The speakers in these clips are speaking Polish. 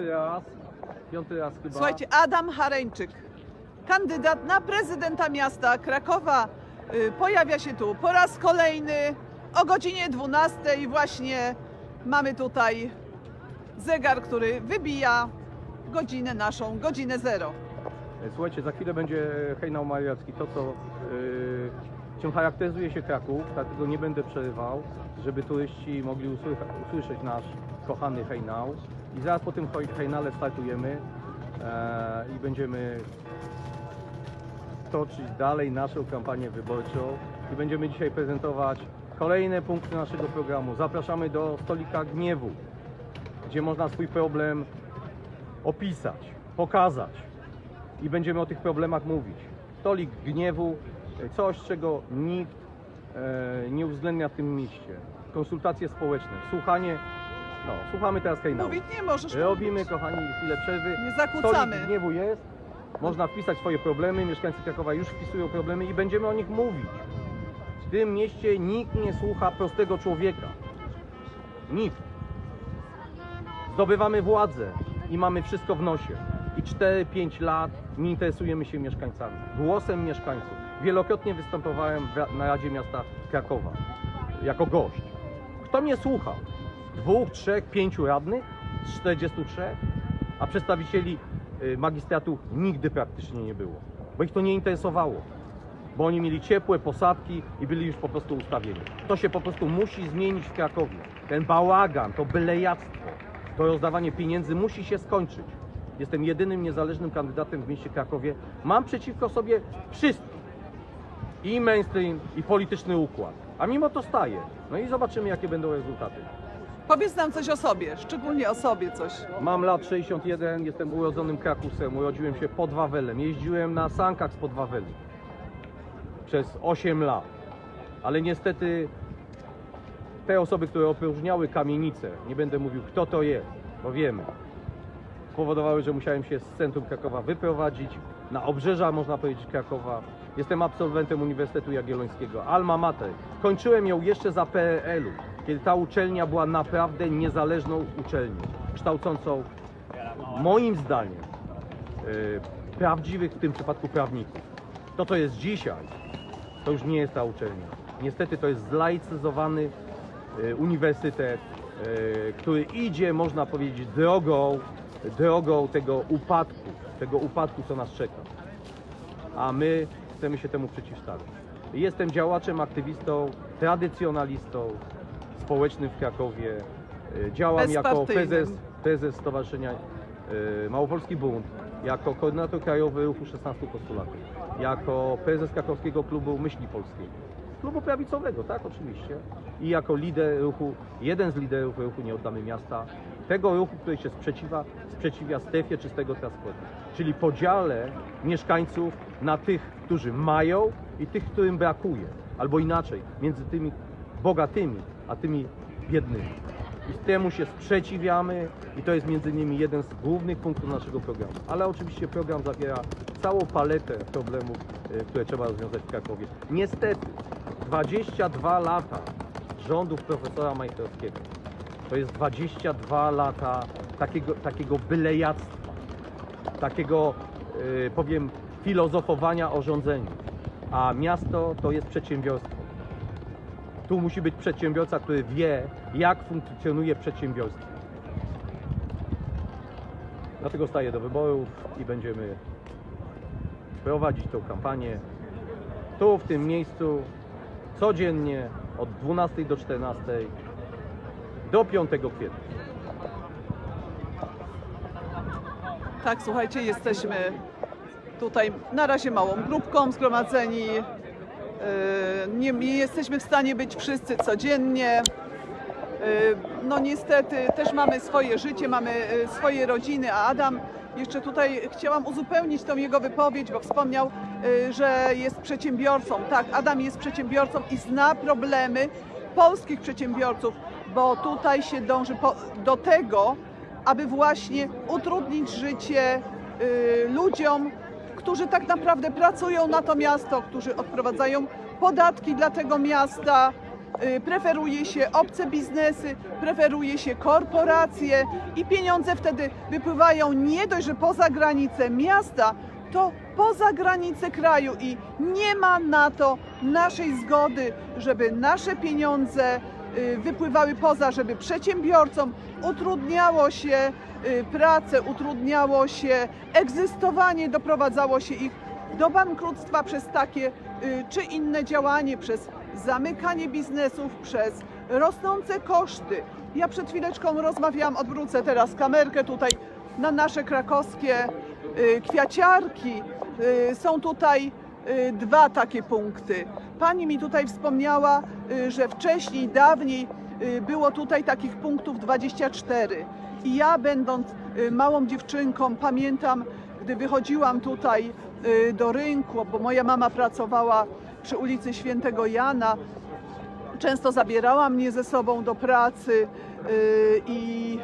raz, piąty raz chyba. Słuchajcie, Adam Hareńczyk, kandydat na prezydenta miasta Krakowa, y, pojawia się tu po raz kolejny o godzinie 12 i właśnie mamy tutaj zegar, który wybija godzinę naszą, godzinę zero. Słuchajcie, za chwilę będzie hejnał mariacki. To, co yy, czym charakteryzuje się Kraków, dlatego nie będę przerywał, żeby turyści mogli usłycha- usłyszeć nasz kochany hejnał. I zaraz po tym hejnale startujemy e, i będziemy toczyć dalej naszą kampanię wyborczą i będziemy dzisiaj prezentować kolejne punkty naszego programu. Zapraszamy do stolika gniewu, gdzie można swój problem opisać, pokazać i będziemy o tych problemach mówić. Stolik gniewu, coś czego nikt e, nie uwzględnia w tym mieście. Konsultacje społeczne, słuchanie, no, słuchamy teraz hejnału. Mówić nie możesz. Robimy, mówić. kochani, chwilę przerwy. Nie zakłócamy. Stolik gniewu jest, można wpisać swoje problemy, mieszkańcy Krakowa już wpisują problemy i będziemy o nich mówić. W tym mieście nikt nie słucha prostego człowieka. Nikt. Zdobywamy władzę i mamy wszystko w nosie. I 4-5 lat nie interesujemy się mieszkańcami. Głosem mieszkańców. Wielokrotnie występowałem na Radzie Miasta Krakowa jako gość. Kto mnie słuchał? Dwóch, trzech, pięciu radnych z 43, a przedstawicieli y, magistratu nigdy praktycznie nie było, bo ich to nie interesowało, bo oni mieli ciepłe posadki i byli już po prostu ustawieni. To się po prostu musi zmienić w Krakowie. Ten bałagan, to bylejactwo, to rozdawanie pieniędzy musi się skończyć. Jestem jedynym niezależnym kandydatem w mieście Krakowie. Mam przeciwko sobie wszystkich. I mainstream, i polityczny układ. A mimo to staję. No i zobaczymy, jakie będą rezultaty. Powiedz nam coś o sobie, szczególnie o sobie coś. Mam lat 61, jestem urodzonym Krakusem, urodziłem się pod Wawelem. Jeździłem na sankach spod Wawelu przez 8 lat. Ale niestety te osoby, które opróżniały kamienicę, nie będę mówił kto to jest, bo wiemy, spowodowały, że musiałem się z centrum Krakowa wyprowadzić na obrzeża, można powiedzieć, Krakowa. Jestem absolwentem Uniwersytetu Jagiellońskiego, Alma Mater. Kończyłem ją jeszcze za PRL-u, kiedy ta uczelnia była naprawdę niezależną uczelnią, kształcącą moim zdaniem e, prawdziwych w tym przypadku prawników. To, co jest dzisiaj, to już nie jest ta uczelnia. Niestety to jest zlaicyzowany e, uniwersytet, e, który idzie, można powiedzieć, drogą, drogą tego upadku, tego upadku, co nas czeka. A my chcemy się temu przeciwstawić. Jestem działaczem, aktywistą, tradycjonalistą społecznym w Krakowie. E, Działam jako prezes, prezes Stowarzyszenia e, Małopolski Bunt, jako koordynator krajowy ruchu 16 postulatów, jako prezes krakowskiego klubu Myśli Polskiej. Klubu prawicowego, tak, oczywiście. I jako lider ruchu, jeden z liderów ruchu Nie Oddamy Miasta, tego ruchu, który się sprzeciwia, sprzeciwia strefie czystego transportu, czyli podziale mieszkańców na tych, którzy mają i tych, którym brakuje. Albo inaczej, między tymi bogatymi, a tymi biednymi. I temu się sprzeciwiamy i to jest między innymi jeden z głównych punktów naszego programu. Ale oczywiście program zawiera całą paletę problemów, y, które trzeba rozwiązać w Krakowie. Niestety 22 lata rządów profesora Majchrowskiego to jest 22 lata takiego, takiego bylejactwa, takiego y, powiem filozofowania o rządzeniu. A miasto to jest przedsiębiorstwo. Tu musi być przedsiębiorca, który wie, jak funkcjonuje przedsiębiorstwo. Dlatego staję do wyborów i będziemy prowadzić tą kampanię tu, w tym miejscu, codziennie od 12 do 14 do 5 kwietnia. Tak, słuchajcie, jesteśmy tutaj na razie małą grupką zgromadzeni. Yy, Nie, nie jesteśmy w stanie być wszyscy codziennie. Yy, No niestety też mamy swoje życie, mamy yy, swoje rodziny, a Adam jeszcze tutaj chciałam uzupełnić tą jego wypowiedź, bo wspomniał, że jest przedsiębiorcą. Tak, Adam jest przedsiębiorcą i zna problemy polskich przedsiębiorców, bo tutaj się dąży po, do tego, aby właśnie utrudnić życie y, ludziom, którzy tak naprawdę pracują na to miasto, którzy odprowadzają podatki dla tego miasta y, preferuje się obce biznesy, preferuje się korporacje i pieniądze wtedy wypływają nie dość, że poza granice miasta, to poza granice kraju. I nie ma na to naszej zgody, żeby nasze pieniądze wypływały poza, żeby przedsiębiorcom utrudniało się y, pracę, utrudniało się egzystowanie, doprowadzało się ich do bankructwa przez takie y, czy inne działanie, przez zamykanie biznesów, przez rosnące koszty. Ja przed chwileczką rozmawiałam, odwrócę teraz kamerkę tutaj na nasze krakowskie y, kwiaciarki. Y, Są tutaj y, dwa takie punkty. Pani mi tutaj wspomniała, y, że wcześniej, dawniej y, było tutaj takich punktów 24. I ja będąc y, małą dziewczynką pamiętam, gdy wychodziłam tutaj do rynku, bo moja mama pracowała przy ulicy Świętego Jana, często zabierała mnie ze sobą do pracy i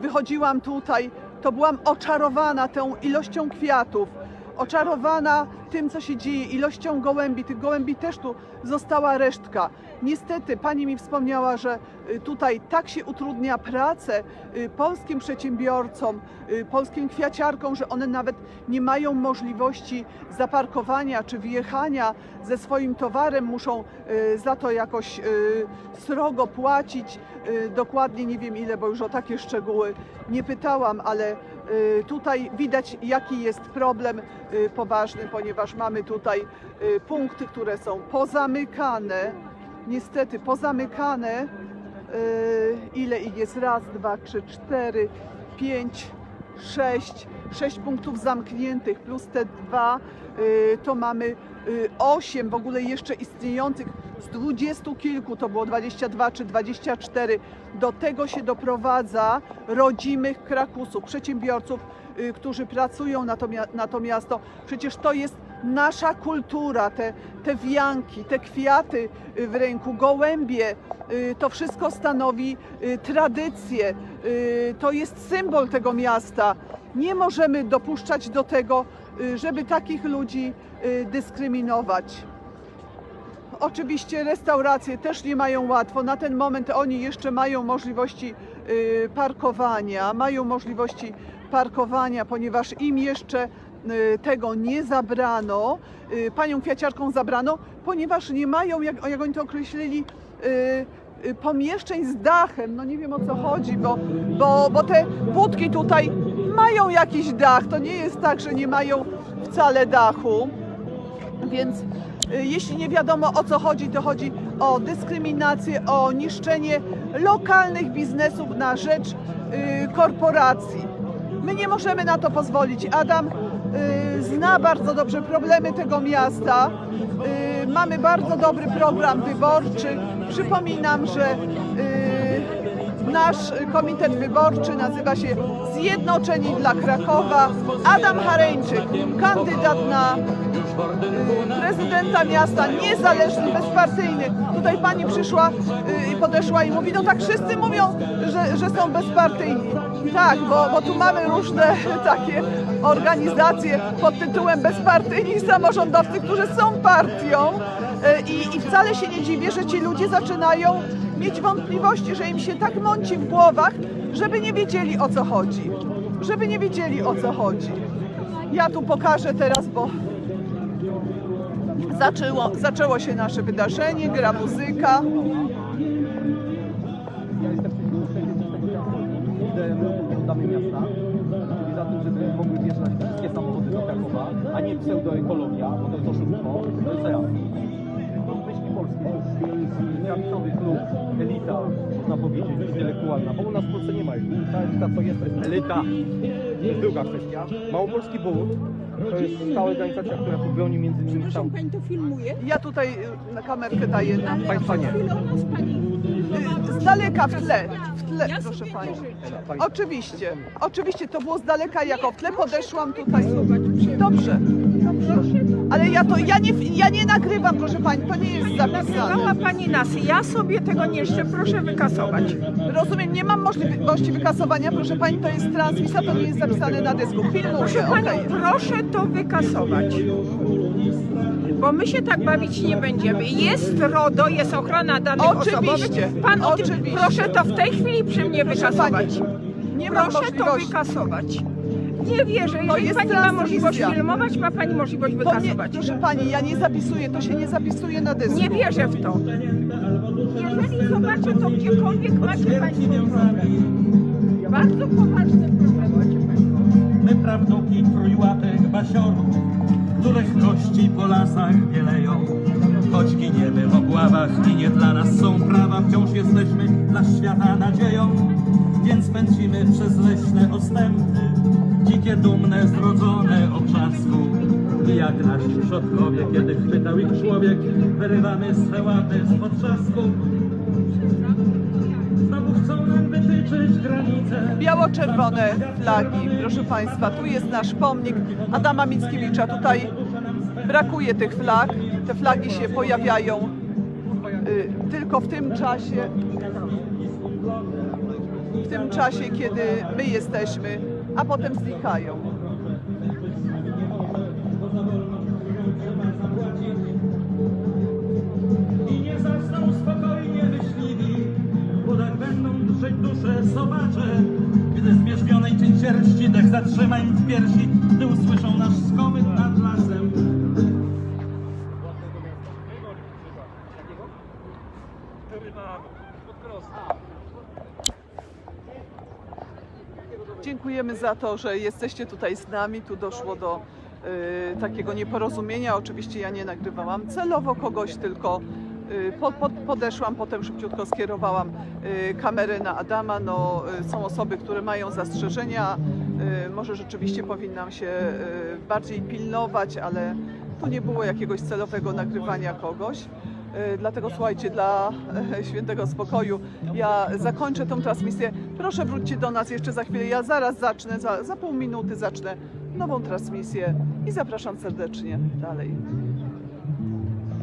wychodziłam tutaj, to byłam oczarowana tą ilością kwiatów, oczarowana tym, co się dzieje, ilością gołębi. Tych gołębi też tu została resztka. Niestety pani mi wspomniała, że y, tutaj tak się utrudnia pracę y, polskim przedsiębiorcom, y, polskim kwiaciarkom, że one nawet nie mają możliwości zaparkowania czy wjechania ze swoim towarem, muszą za to jakoś srogo płacić. Dokładnie nie wiem ile, bo już o takie szczegóły nie pytałam, ale tutaj widać jaki jest problem poważny, ponieważ mamy tutaj y, punkty, które są pozamykane, niestety pozamykane. Y, Ile ich jest? Raz, dwa, trzy, cztery, pięć, sześć, sześć punktów zamkniętych plus te dwa, y, to mamy osiem w ogóle jeszcze istniejących z dwudziestu kilku, to było 22 czy 24. Do tego się doprowadza rodzimych krakusów, przedsiębiorców, którzy pracują na to, na to miasto. Przecież to jest nasza kultura, te, te wianki, te kwiaty y, w ręku, gołębie, y, to wszystko stanowi y, tradycję, to jest symbol tego miasta. Nie możemy dopuszczać do tego, żeby takich ludzi dyskryminować. Oczywiście restauracje też nie mają łatwo. Na ten moment oni jeszcze mają możliwości parkowania, mają możliwości parkowania, ponieważ im jeszcze tego nie zabrano. Y, Panią kwiaciarką zabrano, ponieważ nie mają, jak, jak oni to określili, y, y, pomieszczeń z dachem. No nie wiem o co chodzi, bo, bo, bo te budki tutaj mają jakiś dach. To nie jest tak, że nie mają wcale dachu. Więc y, jeśli nie wiadomo o co chodzi, to chodzi o dyskryminację, o niszczenie lokalnych biznesów na rzecz y, korporacji. My nie możemy na to pozwolić. Adam y, zna bardzo dobrze problemy tego miasta. Y, mamy bardzo dobry program wyborczy. Przypominam, że y, nasz komitet wyborczy nazywa się Zjednoczeni dla Krakowa. Adam Hareńczyk, kandydat na y, prezydenta miasta, niezależny, bezpartyjny. Tutaj pani przyszła y, i podeszła i mówi, no tak wszyscy mówią, że, że są bezpartyjni. Tak, bo, bo tu mamy różne takie organizacje pod tytułem bezpartyjni samorządowcy, którzy są partią y, i, i wcale się nie dziwię, że ci ludzie zaczynają mieć wątpliwości, że im się tak mąci w głowach, żeby nie wiedzieli o co chodzi. Żeby nie wiedzieli o co chodzi. Ja tu pokażę teraz, bo zaczęło, zaczęło się nasze wydarzenie, gra muzyka. Ja jestem oddamy miasta, czyli za tym, żeby mogły wjeżdżać wszystkie samochody do Krakowa, a nie pseudoekologia, bo to jest oszustwo, to jest raz. Myśli polskie, prawicowy klub, elita, można powiedzieć, intelektualna, bo u nas w Polsce nie ma elity. Ta elita co jest, to jest elita. Druga kwestia. Małopolski Bunt to jest ta organizacja, która tu broni między innymi tam. Przepraszam, pani to filmuje? Ja tutaj y, na kamerkę daję nam. Państwa nie. Chwilą nas pani... Y, Z daleka w tle, w tle, Ja proszę sobie pani. życzę. Oczywiście, oczywiście, to było z daleka jako w tle, podeszłam tutaj. Dobrze, Proszę, Ale ja to, ja nie, ja nie nagrywam, proszę pani, to nie jest Nagrywała zapisane. pani nas. Ja sobie tego nie życzę. Proszę wykasować. Rozumiem, nie mam możliwości wykasowania, proszę pani, to jest transmisja, to nie jest zapisane na dysku. Filmuję, Proszę okej. panią, proszę to wykasować. Bo my się tak bawić nie będziemy. Jest RODO, jest ochrona danych Oczywiście, osobowych. Pan o tym, oczywiście. proszę to w tej chwili przy mnie wykasować. pani, nie mam Proszę to możliwości. wykasować. Nie wierzę, jeżeli jest pani ma możliwość transmisja. filmować, ma pani możliwość To nie, wykasować. proszę pani, ja nie zapisuję, to się nie zapisuje na dysku. Nie wierzę w to. Jeżeli zobaczę to gdziekolwiek, macie państwo problem. Bardzo poważny problem macie państwo. My prawnuki trójłatek basiorów, których kości po lasach bieleją. Choć giniemy w obławach i nie dla nas są prawa, wciąż jesteśmy dla świata nadzieją. Więc pędzimy przez leśne ostępy, dzikie, dumne, zrodzone obrzasku. I jak nasi przodkowie, kiedy chwytał ich człowiek, wyrywamy swe łapy z potrzasku. Znowu chcą nam wytyczyć granice. Biało-czerwone flagi, proszę Państwa, tu jest nasz pomnik Adama Mickiewicza. Tutaj brakuje tych flag. Te flagi się pojawiają y, tylko w tym czasie, w tym czasie, kiedy my jesteśmy, a potem znikają. I nie zasną spokojnie myśliwi, bo tak będą drzeć dusze sobacze. Gdy zmierzwionej cień sierści dech zatrzyma im w piersi, gdy usłyszą nasz skomyt nad lasem. Dziękujemy za to, że jesteście tutaj z nami. Tu doszło do y, takiego nieporozumienia. Oczywiście ja nie nagrywałam celowo kogoś, tylko y, po, po, podeszłam, potem szybciutko skierowałam y, kamerę na Adama. No, y, są osoby, które mają zastrzeżenia. Y, może rzeczywiście powinnam się y, bardziej pilnować, ale tu nie było jakiegoś celowego nagrywania kogoś. Y, Dlatego słuchajcie, dla e, świętego spokoju ja zakończę tą transmisję. Proszę wróćcie do nas jeszcze za chwilę. Ja zaraz zacznę, za, za pół minuty zacznę nową transmisję i zapraszam serdecznie dalej.